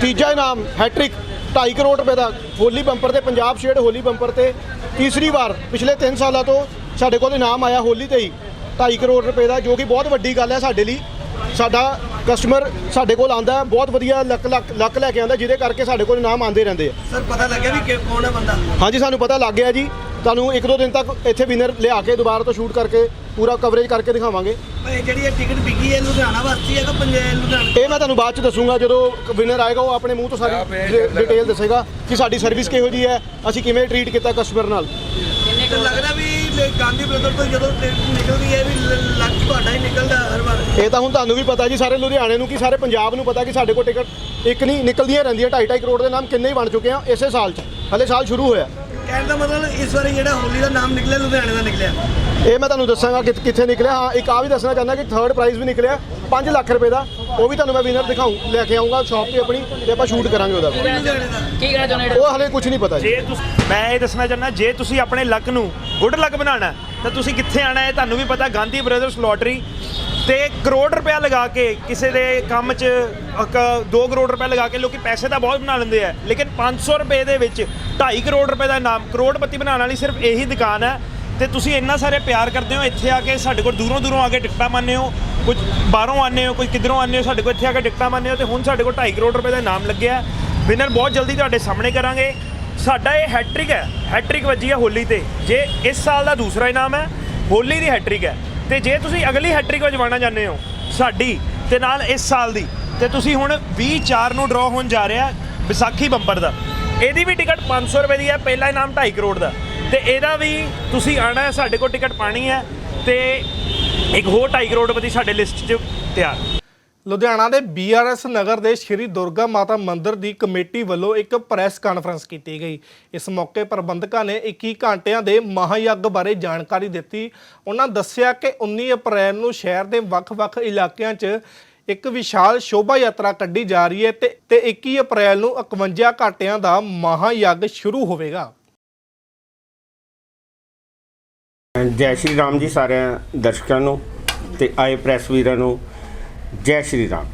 ਤੀਜਾ ਇਨਾਮ ਹੈਟ੍ਰਿਕ 2.5 ਕਰੋੜ ਰੁਪਏ ਦਾ ਹੋਲੀ ਬੰਪਰ ਤੇ ਪੰਜਾਬ ਸ਼ੇਡ ਹੋਲੀ ਬੰਪਰ ਤੇ ਤੀਸਰੀ ਵਾਰ ਪਿਛਲੇ 3 ਸਾਲਾਂ ਤੋਂ ਸਾਡੇ ਕੋਲ ਇਨਾਮ ਆਇਆ ਹੋਲੀ ਤੇ ਹੀ। 2.5 ਕਰੋੜ ਰੁਪਏ ਦਾ ਜੋ ਕਿ ਬਹੁਤ ਵੱਡੀ ਗੱਲ ਹੈ ਸਾਡੇ ਲਈ। ਸਾਡਾ ਕਸਟਮਰ ਸਾਡੇ ਕੋਲ ਆਂਦਾ ਹੈ ਬਹੁਤ ਵਧੀਆ ਲੱਕ ਲੱਕ ਲੱਕ ਲੈ ਕੇ ਆਂਦਾ ਜਿਹਦੇ ਕਰਕੇ ਸਾਡੇ ਕੋਲ ਇਨਾਮ ਆਂਦੇ ਰਹਿੰਦੇ ਆ। ਸਰ ਪਤਾ ਲੱਗਿਆ ਵੀ ਕੌਣ ਹੈ ਬੰਦਾ? ਹਾਂਜੀ ਸਾਨੂੰ ਪਤਾ ਲੱਗ ਗਿਆ ਜੀ। ਤੁਹਾਨੂੰ ਇੱਕ ਦੋ ਦਿਨ ਤੱਕ ਇੱਥੇ ਵਿਨਰ ਲਿਆ ਕੇ ਦੁਬਾਰਾ ਤੋਂ ਸ਼ੂਟ ਕਰਕੇ ਪੂਰਾ ਕਵਰੇਜ ਕਰਕੇ ਦਿਖਾਵਾਂਗੇ। ਇਹ ਜਿਹੜੀ ਇਹ ਟਿਕਟ ਵਿਕੀ ਹੈ ਲੁਧਿਆਣਾ ਵਾਸਤੇ ਹੈ ਕਿ ਪੰਜਾਬ ਲੁਧਿਆਣਾ? ਇਹ ਮੈਂ ਤੁਹਾਨੂੰ ਬਾਅਦ ਚ ਦੱਸੂਗਾ ਜਦੋਂ ਵਿਨਰ ਆਏਗਾ ਉਹ ਆਪਣੇ ਮੂੰਹ ਤੋਂ ਸਾਰੀ ਡਿਟੇਲ ਦੱਸੇਗਾ ਕਿ ਸਾਡੀ ਸਰਵਿਸ ਕਿਹੋ ਜੀ ਹੈ ਅਸੀਂ ਕਿਵੇਂ ਟਰੀਟ ਕੀਤਾ ਕਸਟਮਰ ਨਾਲ। ਲੱਗਦਾ ਵੀ ਗਾਂਧੀ ਬ੍ਰਦਰ ਤੋਂ ਜਦੋਂ ਟਿਕਟ ਨਿਕਲਦੀ ਹੈ ਵੀ ਲ- ਲੱਕ ਤੁਹਾਡਾ ਹੀ ਨਿਕਲਦਾ ਹਰ ਵਾਰ? ਇਹ ਤਾਂ ਹੁਣ ਤੁਹਾਨੂੰ ਵੀ ਪਤਾ ਜੀ ਸਾਰੇ ਲੁਧਿਆਣੇ ਨੂੰ ਕਿ ਸਾਰੇ ਪੰਜਾਬ ਨੂੰ ਪਤਾ ਕਿ ਸਾਡੇ ਕੋਲ ਟਿਕਟ ਇੱਕ ਨਹੀਂ ਨਿਕਲਦੀਆਂ ਰਹਿੰਦੀਆਂ 2.5 ਕਰੋੜ ਦੇ ਨਾਮ ਕਿੰਨੇ ਹੀ ਬਣ ਚੁੱਕੇ ਆ ਇਸੇ ਸਾਲ 'ਚ। ਹਲੇ ਸਾਲ ਸ਼ੁਰੂ ਹੋਇਆ। ਕਹਿਣ ਦਾ ਮਤਲਬ ਇਸ ਵਾਰੀ ਜਿਹੜਾ ਹੋਲੀ ਦਾ ਨਾਮ ਨਿਕਲਿਆ ਲੁਧਿਆਣੇ ਦਾ ਨਿਕਲਿਆ। ਇਹ ਮੈਂ ਤੁਹਾਨੂੰ ਦੱਸਾਂਗਾ ਕਿ ਕਿੱਥੇ ਨਿਕਲਿਆ। ਹਾਂ ਇੱਕ ਆ ਵੀ ਦੱਸਣਾ ਚਾਹੁੰਦਾ ਕਿ ਥਰਡ ਪ੍ਰਾਈਜ਼ ਵੀ ਨਿਕਲਿਆ। 5 ਲੱਖ ਰੁਪਏ ਦਾ। ਉਹ ਵੀ ਤੁਹਾਨੂੰ ਮੈਂ ਵਿਨਰ ਦਿਖਾਉਂ ਲੈ ਕੇ ਆਉਂਗਾ ਸ਼ਾਪ ਤੇ ਆਪਣੀ ਤੇ ਆਪਾਂ ਸ਼ੂਟ ਕਰਾਂਗੇ ਉਹਦਾ। ਵੀ। ਲੁਧਿਆਣੇ ਦਾ। ਉਹ ਹਲੇ ਕੁਝ ਨਹੀਂ ਪਤਾ ਜੀ। ਤੁਸੀਂ ਮੈਂ ਇਹ ਦੱਸਣਾ ਚਾਹੁੰਦਾ ਜੇ ਤੁਸੀਂ ਆਪਣੇ ਲੱਕ ਨੂੰ ਗੁੱਡ ਲੱਕ ਬਣਾਉਣਾ ਤਾਂ ਤੁਸੀਂ ਕਿੱਥੇ ਆਣਾ ਹੈ ਤੁਹਾਨੂੰ ਵੀ ਪਤਾ ਗਾਂਧੀ ਬ੍ਰਦਰਸ ਲੋਟਰੀ ਤੇ ਕਰੋੜ ਰੁਪਇਆ ਲਗਾ ਕੇ ਕਿਸੇ ਦੇ ਕੰਮ 'ਚ 2 ਕਰੋੜ ਰੁਪਇਆ ਲਗਾ ਕੇ ਲੋਕੀ ਪੈਸੇ ਤਾਂ ਬਹੁਤ ਬਣਾ ਲੈਂਦੇ ਆ, ਲੇਕਿਨ 500 ਰੁਪਏ ਦੇ ਵਿੱਚ 2.5 ਕਰੋੜ ਰੁਪਏ ਦਾ ਨਾਮ ਕਰੋੜਪਤੀ ਬਣਾਉਣ ਵਾਲੀ ਸਿਰਫ ਇਹੀ ਦੁਕਾਨ ਹੈ। ਤੇ ਤੁਸੀਂ ਇੰਨਾ ਸਾਰੇ ਪਿਆਰ ਕਰਦੇ ਹੋ, ਇੱਥੇ ਆ ਕੇ ਸਾਡੇ ਕੋਲ ਦੂਰੋਂ ਦੂਰੋਂ ਆ ਕੇ ਟਿਕਟਾਂ ਮੰਨਦੇ ਹੋ, ਕੁਝ ਬਾਹਰੋਂ ਆਉਂਦੇ ਹੋ, ਕੁਝ ਕਿੱਧਰੋਂ ਆਉਂਦੇ ਹੋ, ਸਾਡੇ ਕੋਲ ਇੱਥੇ ਆ ਕੇ ਟਿਕਟਾਂ ਮੰਨਦੇ ਹੋ ਤੇ ਹੁਣ ਸਾਡੇ ਕੋਲ 2.5 ਕਰੋੜ ਰੁਪਏ ਦਾ ਇਨਾਮ ਲੱਗਿਆ ਵਿਨਰ ਬਹੁਤ ਜਲਦੀ ਤੁਹਾਡੇ ਸਾਹਮਣੇ ਕਰਾਂਗੇ। ਸਾਡਾ ਇਹ ਹੈਟ੍ਰਿਕ ਹੈ ਹੈਟ੍ਰਿਕ ਵੱਜੀ ਹੈ ਹੋਲੀ ਤੇ, ਜੇ ਇਸ ਸਾਲ ਦਾ ਦੂਸਰਾ ਇਨਾਮ ਹੈ, ਹੋਲੀ ਦੀ ਹੈਟ੍ਰਿਕ ਹੈ। ਤੇ ਜੇ ਤੁਸੀਂ ਅਗਲੀ ਹੈਟ੍ਰਿਕ ਵਜਵਾਉਣਾ ਚਾਹੁੰਦੇ ਹੋ, ਸਾਡੀ ਤੇ ਨਾਲ ਇਸ ਸਾਲ ਦੀ, ਤੇ ਤੁਸੀਂ ਹੁਣ 20 4 ਨੂੰ ਡਰਾ ਹੋਣ ਜਾ ਰਿਹਾ ਵਿਸਾਖੀ ਬੰਪਰ ਦਾ। ਇਹਦੀ ਵੀ ਟਿਕਟ 500 ਰੁਪਏ ਦੀ ਹੈ, ਪਹਿਲਾ ਇਨਾਮ 2.5 ਕਰੋੜ ਦਾ। ਤੇ ਇਹਦਾ ਵੀ ਤੁਸੀਂ ਆਣਾ ਹੈ, ਸਾਡੇ ਕੋਲ ਟਿਕਟ ਪਾਣੀ ਹੈ, ਤੇ ਇੱਕ ਹੋਰ 2.5 ਕਰੋੜ ਰੁਪਏ ਦੀ ਸਾਡੇ ਲਿਸਟ 'ਚ ਤਿਆਰ। ਲੁਧਿਆਣਾ ਦੇ ਬੀਆਰਐਸ ਨਗਰ ਦੇ ਸ਼੍ਰੀ ਦੁਰਗਾ ਮਾਤਾ ਮੰਦਿਰ ਦੀ ਕਮੇਟੀ ਵੱਲੋਂ ਇੱਕ ਪ੍ਰੈਸ ਕਾਨਫਰੰਸ ਕੀਤੀ ਗਈ। ਇਸ ਮੌਕੇ ਪ੍ਰਬੰਧਕਾਂ ਨੇ 21 ਘੰਟਿਆਂ ਦੇ ਮਹਾਯੱਗ ਬਾਰੇ ਜਾਣਕਾਰੀ ਦਿੱਤੀ। ਉਹਨਾਂ ਦੱਸਿਆ ਕਿ 19 ਅਪ੍ਰੈਲ ਨੂੰ ਸ਼ਹਿਰ ਦੇ ਵੱਖ-ਵੱਖ ਇਲਾਕਿਆਂ 'ਚ ਇੱਕ ਵਿਸ਼ਾਲ ਸ਼ੋਭਾ ਯਾਤਰਾ ਕੱਢੀ ਜਾ ਰਹੀ ਹੈ ਤੇ ਤੇ 21 ਅਪ੍ਰੈਲ ਨੂੰ 51 ਘਾਟਿਆਂ ਦਾ ਮਹਾਯੱਗ ਸ਼ੁਰੂ ਹੋਵੇਗਾ। ਜੈ ਸ਼੍ਰੀ ਰਾਮ ਜੀ ਸਾਰਿਆਂ ਦਰਸ਼ਕਾਂ ਨੂੰ ਤੇ ਆਏ ਪ੍ਰੈਸ ਵੀਰਾਂ ਨੂੰ ਜੈ ਸ਼੍ਰੀ ਰਾਮ।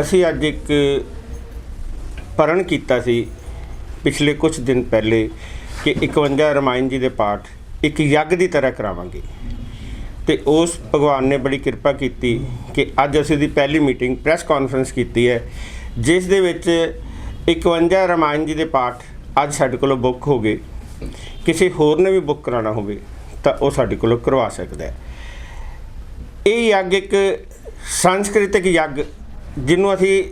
ਅਸੀਂ ਅੱਜ ਇੱਕ ਪਰਣ ਕੀਤਾ ਸੀ ਪਿਛਲੇ ਕੁਝ ਦਿਨ ਪਹਿਲੇ ਕਿ 51 ਰਮਾਇਣ ਜੀ ਦੇ ਪਾਠ ਇੱਕ ਯੱਗ ਦੀ ਤਰ੍ਹਾਂ ਕਰਾਵਾਂਗੇ। ਤੇ ਉਸ ਭਗਵਾਨ ਨੇ ਬੜੀ ਕਿਰਪਾ ਕੀਤੀ ਕਿ ਅੱਜ ਅਸੀਂ ਦੀ ਪਹਿਲੀ ਮੀਟਿੰਗ ਪ੍ਰੈਸ ਕਾਨਫਰੰਸ ਕੀਤੀ ਹੈ ਜਿਸ ਦੇ ਵਿੱਚ 51 ਰਮਾਇਣ ਜੀ ਦੇ ਪਾਠ ਅੱਜ ਸਾਡੇ ਕੋਲੋਂ ਬੁੱਕ ਹੋ ਗਏ। ਕਿਸੇ ਹੋਰ ਨੇ ਵੀ ਬੁੱਕ ਕਰਾਉਣਾ ਹੋਵੇ ਤਾਂ ਉਹ ਸਾਡੇ ਕੋਲੋਂ ਕਰਵਾ ਸਕਦਾ ਹੈ। ਇਹ ਯੱਗ ਇੱਕ ਸੰਸਕ੍ਰਿਤਿਕ ਯੱਗ, ਜਿਹਨੂੰ ਅਸੀਂ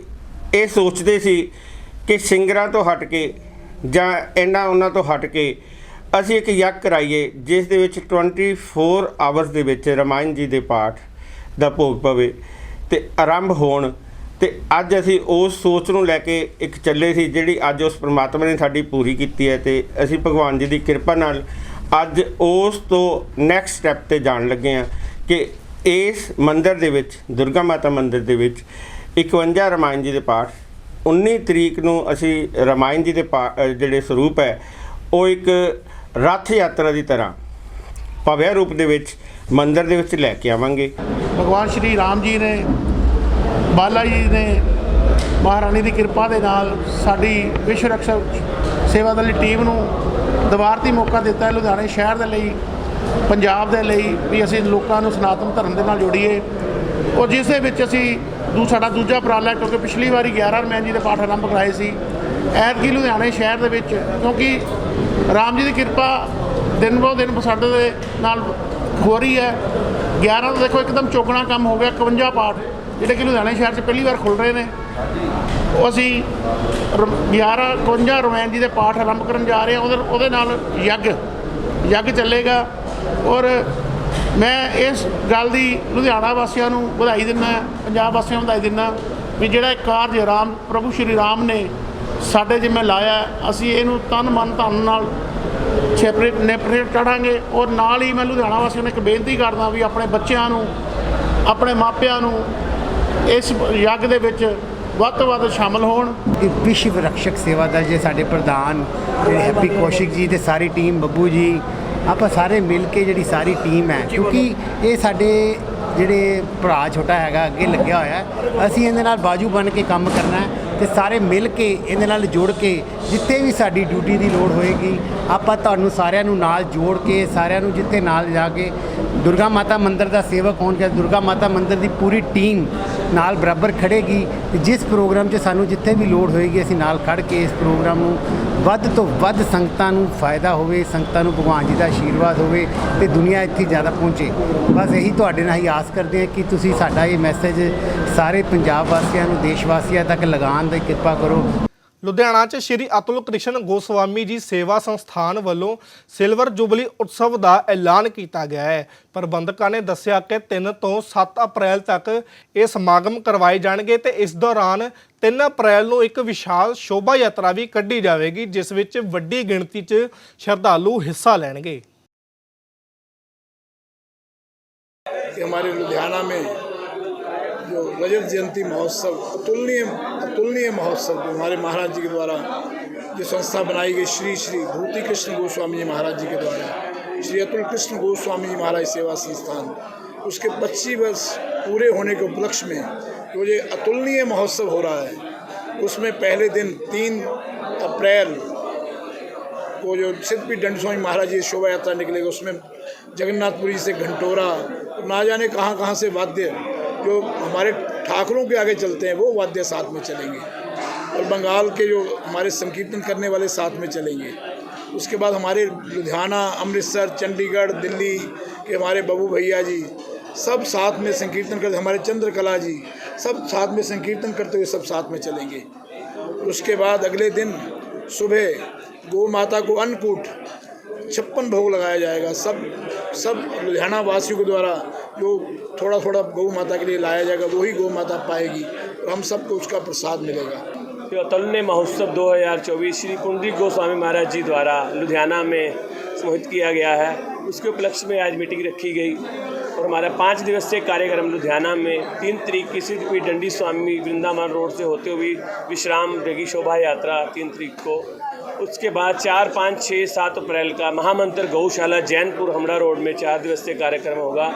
ਇਹ ਸੋਚਦੇ ਸੀ ਕਿ ਸਿੰਗਰਾਂ ਤੋਂ ਹਟ ਕੇ ਜਾਂ ਇਹਨਾਂ ਉਹਨਾਂ ਤੋਂ ਹਟ ਕੇ ਅਸੀਂ ਇੱਕ ਯੱਗ ਕਰਾਈਏ, ਜਿਸ ਦੇ ਵਿੱਚ 24 ਆਵਰਸ ਦੇ ਵਿੱਚ ਰਮਾਇਣ ਜੀ ਦੇ ਪਾਠ ਦਾ ਭੋਗ ਪਵੇ ਤੇ ਆਰੰਭ ਹੋਣ ਤੇ ਅੱਜ ਅਸੀਂ ਉਸ ਸੋਚ ਨੂੰ ਲੈ ਕੇ ਇੱਕ ਚੱਲੇ ਸੀ, ਜਿਹੜੀ ਅੱਜ ਉਸ ਪ੍ਰਮਾਤਮਾ ਨੇ ਸਾਡੀ ਪੂਰੀ ਕੀਤੀ ਹੈ ਤੇ ਅਸੀਂ ਭਗਵਾਨ ਜੀ ਦੀ ਕਿਰਪਾ ਨਾਲ ਅੱਜ ਉਸ ਤੋਂ ਨੈਕਸਟ ਸਟੈਪ ਤੇ ਜਾਣ ਲੱਗੇ ਹਾਂ ਕਿ ਇਸ ਮੰਦਿਰ ਦੇ ਵਿੱਚ, ਦੁਰਗਾ ਮਾਤਾ ਮੰਦਿਰ ਦੇ ਵਿੱਚ 51 ਰਮਾਇਣ ਜੀ ਦੇ ਪਾਠ 19 ਤਰੀਕ ਨੂੰ ਅਸੀਂ ਰਮਾਇਣ ਜੀ ਦੇ ਪਾ- ਜਿਹੜੇ ਸਰੂਪ ਹੈ, ਉਹ ਇੱਕ ਰੱਥ ਯਾਤਰਾ ਦੀ ਤਰ੍ਹਾਂ ਭਵਿਆ ਰੂਪ ਦੇ ਵਿੱਚ ਮੰਦਿਰ ਦੇ ਵਿੱਚ ਲੈ ਕੇ ਆਵਾਂਗੇ। ਭਗਵਾਨ ਸ਼੍ਰੀ ਰਾਮ ਜੀ ਨੇ, ਬਾਲਾ ਜੀ ਨੇ, ਮਹਾਰਾਣੀ ਦੀ ਕਿਰਪਾ ਦੇ ਨਾਲ ਸਾਡੀ ਵਿਸ਼ਵ ਰਕਸ਼ਾ ਸੇਵਾ ਦਲ ਦੀ ਟੀਮ ਨੂੰ ਦੁਬਾਰਤੀ ਮੌਕਾ ਦਿੱਤਾ ਹੈ, ਲੁਧਿਆਣੇ ਸ਼ਹਿਰ ਦੇ ਲਈ। ਪੰਜਾਬ ਦੇ ਲਈ ਵੀ ਅਸੀਂ ਲੋਕਾਂ ਨੂੰ ਸਨਾਤਨ ਧਰਮ ਦੇ ਨਾਲ ਜੋੜੀਏ। ਔਰ ਜਿਸ ਦੇ ਵਿੱਚ ਅਸੀਂ ਦੂ, ਸਾਡਾ ਦੂਜਾ ਉਪਰਾਲਾ ਕਿਉਂਕਿ ਪਿਛਲੀ ਵਾਰੀ 11 ਰਮੈਨ ਜੀ ਦੇ ਪਾਠ ਆਰੰਭ ਕਰਾਏ ਸੀ। ਐਤਕੀ ਲੁਧਿਆਣੇ ਸ਼ਹਿਰ ਦੇ ਵਿੱਚ, ਕਿਉਂਕਿ ਰਾਮ ਜੀ ਦੀ ਕਿਰਪਾ ਦਿਨ ਬੋ ਦਿਨ ਸਾਡੇ ਦੇ ਨਾਲ ਹੋ ਰਹੀ ਹੈ। 11 ਤੋਂ ਦੇਖੋ ਇੱਕਦਮ ਚੌਗਣਾ ਕੰਮ ਹੋ ਗਿਆ 51 ਪਾਠ, ਜਿਹੜੇ ਕਿ ਲੁਧਿਆਣੇ ਸ਼ਹਿਰ 'ਚ ਪਹਿਲੀ ਵਾਰ ਖੁੱਲ ਰਹੇ ਨੇ। ਉਹ ਅਸੀਂ ਰ- 11 51 ਰਮਾਇਣ ਜੀ ਦੇ ਪਾਠ ਆਰੰਭ ਕਰਨ ਜਾ ਰਹੇ ਹਾਂ। ਉਹਦੇ ਉਹਦੇ ਨਾਲ ਯੱਗ ਯੱਗ ਚੱਲੇਗਾ। ਔਰ ਮੈਂ ਇਸ ਗੱਲ ਦੀ ਲੁਧਿਆਣਾ ਵਾਸੀਆਂ ਨੂੰ ਵਧਾਈ ਦਿੰਦਾ, ਪੰਜਾਬ ਵਾਸੀਆਂ ਨੂੰ ਵਧਾਈ ਦਿੰਦਾ ਵੀ ਜਿਹੜਾ ਇਹ ਕਾਰਜ ਰਾਮ ਪ੍ਰਭੂ ਸ਼੍ਰੀ ਰਾਮ ਨੇ ਸਾਡੇ ਜਿਵੇਂ ਲਾਇਆ, ਅਸੀਂ ਇਹਨੂੰ ਤਨ ਮਨ ਧਨ ਨਾਲ ਸੈਪਰੇਟ ਨੈਪਰੇਟ ਚੜਾਂਗੇ ਔਰ ਨਾਲ ਹੀ ਮੈਂ ਲੁਧਿਆਣਾ ਵਾਸੀਆਂ ਨੂੰ ਇੱਕ ਬੇਨਤੀ ਕਰਦਾ ਵੀ ਆਪਣੇ ਬੱਚਿਆਂ ਨੂੰ, ਆਪਣੇ ਮਾਪਿਆਂ ਨੂੰ ਇਸ ਯੱਗ ਦੇ ਵਿੱਚ ਵੱਧ ਤੋਂ ਵੱਧ ਸ਼ਾਮਲ ਹੋਣ। ਵਿਸ਼ਵ ਰਕਸ਼ਕ ਸੇਵਾ ਦਾ ਜੇ ਸਾਡੇ ਪ੍ਰਧਾਨ ਜਿਹੜੇ ਹੈਪੀ ਕੌਸ਼ਿਕ ਜੀ ਤੇ ਸਾਰੀ ਟੀਮ ਬੱਬੂ ਜੀ ਆਪਾਂ ਸਾਰੇ ਮਿਲ ਕੇ ਜਿਹੜੀ ਸਾਰੀ ਟੀਮ ਹੈ ਕਿਉਂਕਿ ਇਹ ਸਾਡੇ ਜਿਹੜੇ ਭਰਾ ਛੋਟਾ ਹੈਗਾ ਅੱਗੇ ਲੱਗਿਆ ਹੋਇਆ। ਅਸੀਂ ਇਹਦੇ ਨਾਲ ਬਾਜੂ ਬਣ ਕੇ ਕੰਮ ਕਰਨਾ ਤੇ ਸਾਰੇ ਮਿਲ ਕੇ ਇਹਦੇ ਨਾਲ ਜੁੜ ਕੇ ਜਿੱਥੇ ਵੀ ਸਾਡੀ ਡਿਊਟੀ ਦੀ ਲੋੜ ਹੋਏਗੀ ਆਪਾਂ ਤੁਹਾਨੂੰ ਸਾਰਿਆਂ ਨੂੰ ਨਾਲ ਜੋੜ ਕੇ ਸਾਰਿਆਂ ਨੂੰ ਜਿੱਥੇ ਨਾਲ ਜਾ ਕੇ ਦੁਰਗਾ ਮਾਤਾ ਮੰਦਿਰ ਦਾ ਸੇਵਕ ਹੋਣ ਕੇ ਦੁਰਗਾ ਮਾਤਾ ਮੰਦਿਰ ਦੀ ਪੂਰੀ ਟੀਮ ਨਾਲ ਬਰਾਬਰ ਖੜੇਗੀ ਤੇ ਜਿਸ ਪ੍ਰੋਗਰਾਮ 'ਚ ਸਾਨੂੰ ਜਿੱਥੇ ਵੀ ਲੋੜ ਹੋਏਗੀ, ਅਸੀਂ ਨਾਲ ਖੜ ਕੇ ਇਸ ਪ੍ਰੋਗਰਾਮ ਨੂੰ ਵੱਧ ਤੋਂ ਵੱਧ ਸੰਗਤਾਂ ਨੂੰ ਫਾਇਦਾ ਹੋਵੇ, ਸੰਗਤਾਂ ਨੂੰ ਭਗਵਾਨ ਜੀ ਦਾ ਆਸ਼ੀਰਵਾਦ ਹੋਵੇ ਤੇ ਦੁਨੀਆ ਇੱਥੇ ਜ਼ਿਆਦਾ ਪਹੁੰਚੇ। ਬਸ ਇਹੀ ਤੁਹਾਡੇ ਨਾਲ ਹੀ ਆਸ ਕਰਦੇ ਹਾਂ ਕਿ ਤੁਸੀਂ ਸਾਡਾ ਇਹ ਮੈਸੇਜ ਸਾਰੇ ਪੰਜਾਬ ਵਾਸੀਆਂ ਨੂੰ ਦੇਸ਼ ਵਾਸੀਆਂ ਤੱਕ ਲਗਾਉਣ ਦੀ ਕਿਰਪਾ ਕਰੋ। ਲੁਧਿਆਣਾ 'ਚ ਸ਼੍ਰੀ ਅਤੁਲ ਕ੍ਰਿਸ਼ਨ ਗੋਸਵਾਮੀ ਜੀ ਸੇਵਾ ਸੰਸਥਾਨ ਵੱਲੋਂ ਸਿਲਵਰ ਜੁਬਲੀ ਉਤਸਵ ਦਾ ਐਲਾਨ ਕੀਤਾ ਗਿਆ ਹੈ ਪ੍ਰਬੰਧਕਾਂ ਨੇ ਦੱਸਿਆ ਕਿ 3 ਤੋਂ 7 ਅਪ੍ਰੈਲ ਤੱਕ ਇਹ ਸਮਾਗਮ ਕਰਵਾਏ ਜਾਣਗੇ ਤੇ ਇਸ ਦੌਰਾਨ 3 ਅਪ੍ਰੈਲ ਨੂੰ ਇੱਕ ਵਿਸ਼ਾਲ ਸ਼ੋਭਾ ਯਾਤਰਾ ਵੀ ਕੱਢੀ ਜਾਵੇਗੀ ਜਿਸ ਵਿੱਚ ਵੱਡੀ ਗਿਣਤੀ 'ਚ ਸ਼ਰਧਾਲੂ ਹਿੱਸਾ ਲੈਣਗੇ कि हमारे लुधियाना में जो रजत जयंती महोत्सव, अतुलनीय अतुलनीय महोत्सव जो हमारे महाराज जी के द्वारा जो संस्था बनाई गई श्री श्री भूति कृष्ण गोस्वामी जी महाराज जी के द्वारा, श्री अतुल कृष्ण गोस्वामी जी महाराज सेवा संस्थान, उसके 25 वर्ष पूरे होने के उपलक्ष्य में जो ये अतुलनीय महोत्सव हो रहा है, उसमें पहले दिन तीन अप्रैल को जो सिद्धपीठ दंड स्वामी महाराज जी शोभा यात्रा निकलेगी, उसमें जगन्नाथपुरी से घंटोरा ना जाने कहाँ कहाँ से वाद्य जो हमारे ठाकुरों के आगे चलते हैं, वो वाद्य साथ में चलेंगे। और बंगाल के जो हमारे संकीर्तन करने वाले साथ में चलेंगे। उसके बाद हमारे लुधियाना, अमृतसर, चंडीगढ़, दिल्ली के हमारे बबू भैया जी, सब साथ में संकीर्तन करते, हमारे चंद्रकला जी, सब साथ में संकीर्तन करते हुए सब साथ में चलेंगे। उसके बाद अगले दिन सुबह गौ माता को अन्नकूट, छप्पन भोग लगाया जाएगा। सब सब लुधियाना वासियों के द्वारा जो थोड़ा थोड़ा गौ माता के लिए लाया जाएगा, वही गौ माता पाएगी। और हम सबको उसका प्रसाद मिलेगा। जो अतुल्य महोत्सव 2024 श्री कुंडली गोस्वामी महाराज जी द्वारा लुधियाना में सम्मिलित किया गया है। उसके उपलक्ष्य में आज मीटिंग रखी गई। और हमारा पाँच दिवसीय कार्यक्रम लुधियाना में तीन तरीक की सिद्धपीठ डंडी स्वामी वृंदावन रोड से होते हुए विश्राम रहेगी शोभा यात्रा तीन तरीक को उसके बाद चार, पाँच छः सात अप्रैल का महामंत्र गौशाला जैनपुर हमड़ा रोड में चार दिवसीय कार्यक्रम होगा।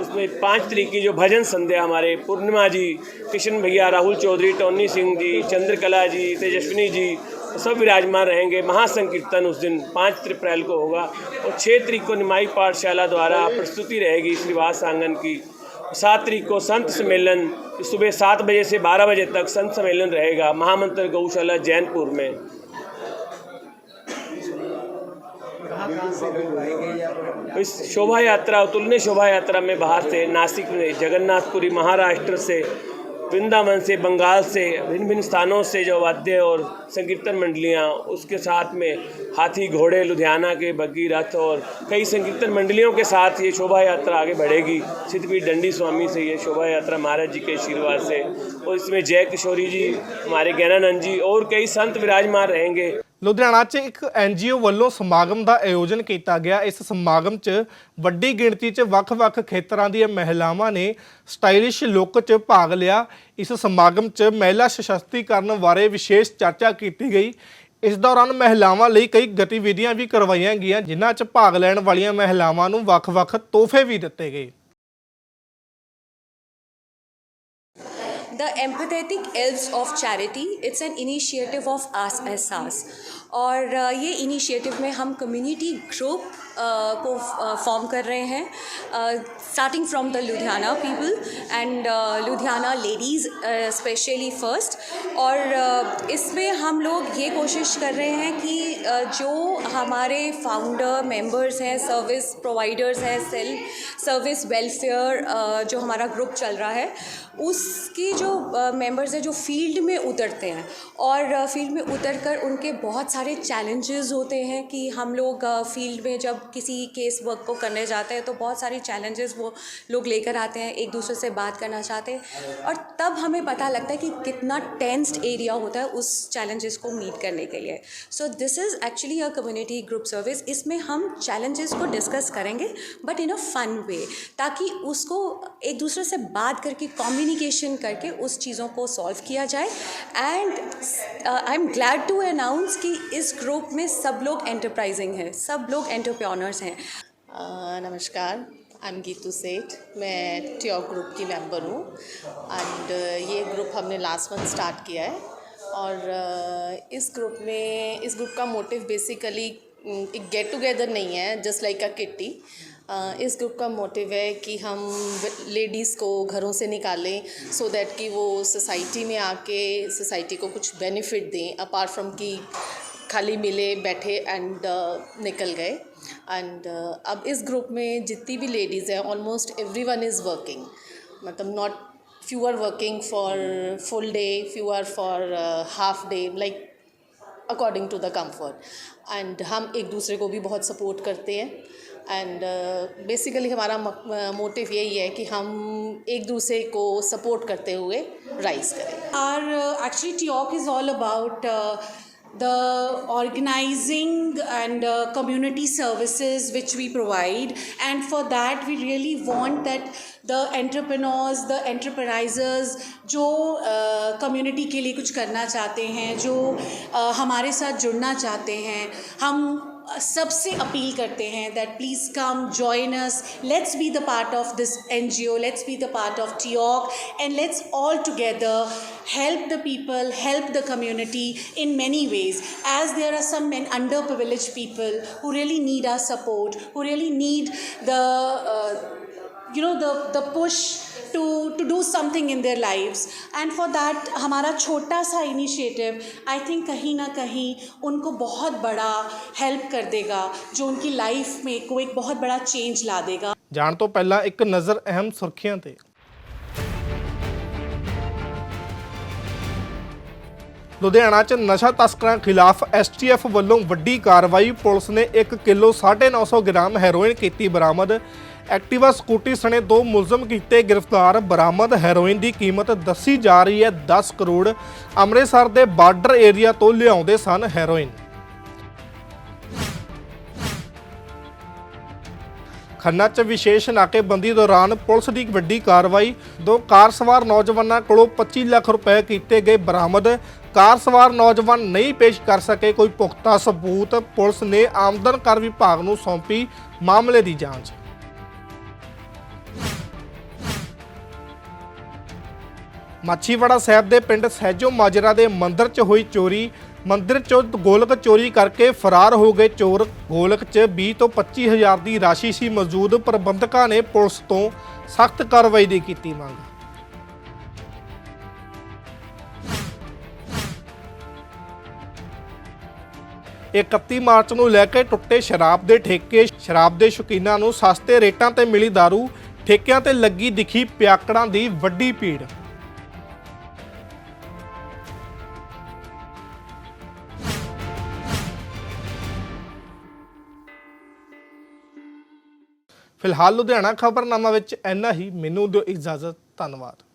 उसमें पाँच तरीक जो भजन संध्या हमारे पूर्णिमा जी किशन भैया, राहुल चौधरी, टोनी सिंह जी, चंद्रकला जी, तेजस्विनी जी, सब विराजमान रहेंगे। महासंकीर्तन उस दिन पाँच अप्रैल को होगा और छः तरीक को निमाई पाठशाला द्वारा प्रस्तुति रहेगी श्रीवास आँगन की। सात तरीक को संत सम्मेलन सुबह सात बजे से बारह बजे तक संत सम्मेलन रहेगा महामंत्र गौशाला जैनपुर में। इस शोभा यात्रा अतुलनीय शोभा यात्रा में बाहर से नासिक में जगन्नाथपुरी महाराष्ट्र से, वृंदावन से, बंगाल से भिन्न भिन्न स्थानों से जो वाद्य और संकीर्तन मंडलियाँ, उसके साथ में हाथी, घोड़े, लुधियाना के बग्गी रथ और कई संकीर्तन मंडलियों के साथ ये शोभा यात्रा आगे बढ़ेगी। सिद्धपीठ डंडी स्वामी से ये शोभा यात्रा महाराज जी के आशीर्वाद से। और इसमें जय किशोरी जी, हमारे ज्ञानानंद जी और कई संत विराजमान रहेंगे। ਲੁਧਿਆਣਾ 'ਚ ਇੱਕ ਐਨਜੀਓ ਵੱਲੋਂ ਸਮਾਗਮ ਦਾ ਆਯੋਜਨ ਕੀਤਾ ਗਿਆ। ਇਸ ਸਮਾਗਮ 'ਚ ਵੱਡੀ ਗਿਣਤੀ 'ਚ ਵੱਖ-ਵੱਖ ਖੇਤਰਾਂ ਦੀਆਂ ਮਹਿਲਾਵਾਂ ਨੇ ਸਟਾਈਲਿਸ਼ ਲੁੱਕ 'ਚ ਭਾਗ ਲਿਆ। ਇਸ ਸਮਾਗਮ 'ਚ ਮਹਿਲਾ ਸਸ਼ਕਤੀਕਰਨ ਬਾਰੇ ਵਿਸ਼ੇਸ਼ ਚਰਚਾ ਕੀਤੀ ਗਈ। ਇਸ ਦੌਰਾਨ ਮਹਿਲਾਵਾਂ ਲਈ ਕਈ ਗਤੀਵਿਧੀਆਂ ਵੀ ਕਰਵਾਈਆਂ ਗਈਆਂ, ਜਿਨ੍ਹਾਂ 'ਚ ਭਾਗ ਲੈਣ ਵਾਲੀਆਂ ਮਹਿਲਾਵਾਂ ਨੂੰ ਵੱਖ-ਵੱਖ ਤੋਹਫੇ ਵੀ ਦਿੱਤੇ ਗਏ। The Empathetic Elves of Charity, it's an initiative of us as SAS. और अ, ये इनिशिएटिव में हम कम्युनिटी ग्रुप को फॉर्म कर रहे हैं। Starting from the Ludhiana people and Ludhiana ladies specially first और इसमें हम लोग ये कोशिश कर रहे हैं कि जो हमारे फाउंडर मेंबर्स हैं सर्विस प्रोवाइडर्स हैं सेल्फ सर्विस वेलफेयर जो हमारा ग्रुप चल रहा है, उसके जो मेंबर्स हैं, जो फ़ील्ड में उतरते हैं। और फ़ील्ड में उतर कर उनके बहुत सारे चैलेंजेस होते हैं कि हम लोग फ़ील्ड में जब किसी केस वर्क को करने जाते हैं तो बहुत सारे चैलेंजेस वो लोग लेकर आते हैं, एक दूसरे से बात करना चाहते हैं। और तब हमें पता लगता है कि कितना टेंस्ड एरिया होता है उस चैलेंजेस को मीट करने के लिए। So this is actually a community group service इसमें हम चैलेंजेस को डिस्कस करेंगे but in a fun way ताकि उसको एक दूसरे से बात करके कम्युनिकेशन करके उस चीज़ों को सॉल्व किया जाए। And I am glad to announce कि इस ग्रुप में सब लोग एंटरप्राइजिंग हैं, सब लोग एंटरप्रेन्योर्स हैं। नमस्कार आई एम गीतू सेठ मैं ट्योक ग्रुप की मेंबर हूँ। एंड ये ग्रुप हमने लास्ट मंथ स्टार्ट किया है। और इस ग्रुप में, इस ग्रुप का मोटिव बेसिकली एक गेट टुगेदर नहीं है जस्ट लाइक अ किट्टी इस ग्रुप का मोटिव है कि हम लेडीज़ को घरों से निकालें सो दैट कि वो सोसाइटी में आके सोसाइटी को कुछ बेनिफिट दें अपार्ट फ्रॉम कि खाली मिले, बैठे एंड निकल गए। एंड अब इस ग्रुप में जितनी भी लेडीज़ हैं almost every one is working मतलब not are working for full day few are for uh, half day like according to the comfort. And हम एक दूसरे को भी बहुत सपोर्ट करते हैं. एंड बेसिकली हमारा मोटिव यही है कि हम एक दूसरे को सपोर्ट करते हुए राइज करें. Are actually TEOC is all about uh, the organizing and uh, community services which we provide, and for that we really want that the entrepreneurs, the enterprisers जो कम्युनिटी के लिए कुछ करना चाहते हैं जो uh, हमारे साथ जुड़ना चाहते हैं हम सबसे अपील करते हैं that please come join us let's be the part of this N G O let's be the part of टीऑक and let's all together help the people help the community in many ways as there are some men underprivileged people who really need our support who really need the uh, you know the the push to to do something in their lives and for that हमारा छोटा सा initiative I think कहीं ना कहीं उनको बहुत बड़ा help कर देगा जो उनकी लाइफ में को एक बहुत बड़ा चेंज ला देगा ਜਾਣ ਤੋਂ ਪਹਿਲਾਂ ਇੱਕ ਨਜ਼ਰ ਅਹਿਮ ਸੁਰਖੀਆਂ ਤੇ ਲੁਧਿਆਣਾ 'ਚ ਨਸ਼ਾ ਤਸਕਰਾਂ ਖਿਲਾਫ ਐਸਟੀਐਫ ਵੱਲੋਂ ਵੱਡੀ ਕਾਰਵਾਈ। ਪੁਲਿਸ ਨੇ 1 ਕਿਲੋ 950 ਗ੍ਰਾਮ ਹੈਰੋਇਨ ਕੀਤੀ ਬਰਾਮਦ। ਐਕਟਿਵਾ ਸਕੂਟੀ ਸਣੇ ਦੋ ਮੁਲਜ਼ਮ ਕੀਤੇ ਗ੍ਰਿਫਤਾਰ। ਬਰਾਮਦ ਹੈਰੋਇਨ ਦੀ ਕੀਮਤ ਦੱਸੀ ਜਾ ਰਹੀ ਹੈ 10 ਕਰੋੜ। ਅੰਮ੍ਰਿਤਸਰ ਦੇ ਬਾਰਡਰ ਏਰੀਆ ਤੋਂ ਲਿਆਉਂਦੇ ਸਨ ਹੈਰੋਇਨ। ਖੰਨਾ 'ਚ ਵਿਸ਼ੇਸ਼ ਨਾਕੇਬੰਦੀ ਦੌਰਾਨ ਪੁਲਿਸ ਦੀ ਵੱਡੀ ਕਾਰਵਾਈ। ਦੋ ਕਾਰ ਸਵਾਰ ਨੌਜਵਾਨਾਂ ਕੋਲੋਂ 25 ਲੱਖ ਰੁਪਏ ਕੀਤੇ ਗਏ ਬਰਾਮਦ। ਕਾਰ ਸਵਾਰ ਨੌਜਵਾਨ ਨਹੀਂ ਪੇਸ਼ ਕਰ ਸਕੇ, ਕੋਈ ਪੁਖਤਾ ਸਬੂਤ ਪੁਲਿਸ ਨੇ ਆਮਦਨ ਕਰ ਵਿਭਾਗ ਨੂੰ ਸੌਂਪੀ ਮਾਮਲੇ ਦੀ ਜਾਂਚ। ਮਾਛੀਵਾੜਾ ਸਾਹਿਬ ਦੇ ਪਿੰਡ ਸਹਿਜੋ ਮਾਜਰਾ ਦੇ ਮੰਦਿਰ 'ਚ ਹੋਈ ਚੋਰੀ। ਮੰਦਿਰ 'ਚੋਂ ਗੋਲਕ ਚੋਰੀ ਕਰਕੇ ਫਰਾਰ ਹੋ ਗਏ ਚੋਰ। ਗੋਲਕ 'ਚ 20 ਤੋਂ 25 ਹਜ਼ਾਰ ਦੀ ਰਾਸ਼ੀ ਸੀ ਮੌਜੂਦ। ਪ੍ਰਬੰਧਕਾਂ ਨੇ ਪੁਲਿਸ ਤੋਂ ਸਖਤ ਕਾਰਵਾਈ ਦੀ ਕੀਤੀ ਮੰਗ। 31 ਮਾਰਚ ਨੂੰ ਲੈ ਕੇ ਟੁੱਟੇ ਸ਼ਰਾਬ ਦੇ ਠੇਕੇ, ਸ਼ਰਾਬ ਦੇ ਸ਼ੌਕੀਨਾਂ ਨੂੰ ਸਸਤੇ ਰੇਟਾਂ ਤੇ ਮਿਲੀ दारू, ਠੇਕਿਆਂ ਤੇ ਲੱਗੀ ਦਿਖੀ ਪਿਆਕੜਾਂ ਦੀ ਵੱਡੀ ਭੀੜ। ਫਿਲਹਾਲ ਲੁਧਿਆਣਾ ਖਬਰਨਾਮਾ ਵਿੱਚ ਇੰਨਾ ਹੀ। ਮੈਨੂੰ ਦਿਓ ਇਜਾਜ਼ਤ। ਧੰਨਵਾਦ।